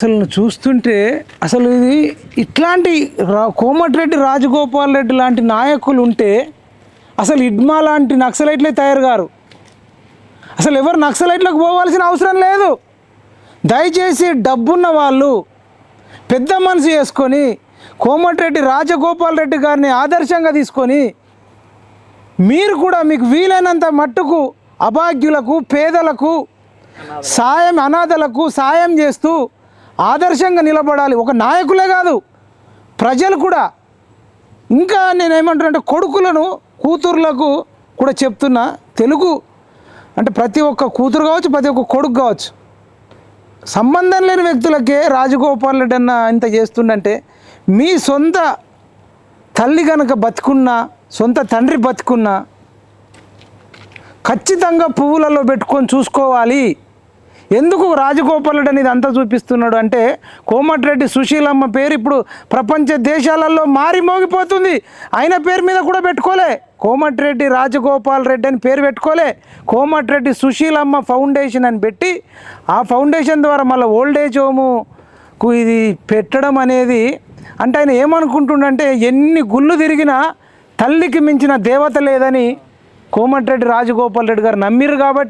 అసలు చూస్తుంటే అసలు ఇది ఇట్లాంటి రా- కోమటిరెడ్డి రాజగోపాల్ రెడ్డి లాంటి నాయకులు ఉంటే అసలు ఇడ్మా లాంటి నక్సలైట్లే తయారు గారు అసలు ఎవరు నక్సలైట్లకు పోవాల్సిన అవసరం లేదు. దయచేసి డబ్బున్న వాళ్ళు పెద్ద మనసు చేసుకొని కోమటిరెడ్డి రాజగోపాల్ రెడ్డి గారిని ఆదర్శంగా తీసుకొని మీరు కూడా మీకు వీలైనంత మట్టుకు అభాగ్యులకు పేదలకు సాయం అనాథలకు సాయం చేస్తూ ఆదర్శంగా నిలబడాలి. ఒక నాయకులే కాదు. ప్రజలు కూడా ఇంకా నేను ఏమంటున్నా కొడుకులను కూతుర్లకు కూడా చెప్తున్నా తెలుగు. అంటే ప్రతి ఒక్క కూతురు కావచ్చు ప్రతి ఒక్క కొడుకు కావచ్చు. సంబంధం లేని వ్యక్తులకే రాజగోపాల్ రెడ్డి అన్న ఇంత చేస్తుండంటే మీ సొంత తల్లి కనుక బతుకున్నా సొంత తండ్రి బతుకున్నా ఖచ్చితంగా పువ్వులలో పెట్టుకొని చూసుకోవాలి. ఎందుకు రాజగోపాల్ రెడ్డి అనేది అంతా చూపిస్తున్నాడు అంటే కోమటిరెడ్డి సుశీలమ్మ పేరు ఇప్పుడు ప్రపంచ దేశాలలో మారి మోగిపోతుంది. ఆయన పేరు మీద కూడా పెట్టుకోలే. కోమటిరెడ్డి రాజగోపాల్ రెడ్డి అని పేరు పెట్టుకోలే. కోమటిరెడ్డి సుశీలమ్మ ఫౌండేషన్ అని పెట్టి ఆ ఫౌండేషన్ ద్వారా మళ్ళీ ఓల్డ్ ఏజ్ హోముకు ఇది పెట్టడం అనేది అంటే ఆయన ఏమనుకుంటుండంటే ఎన్ని గుళ్ళు తిరిగినా తల్లికి మించిన దేవత లేదని కోమటిరెడ్డి రాజగోపాల్ రెడ్డి గారు నమ్మిరు కాబట్టి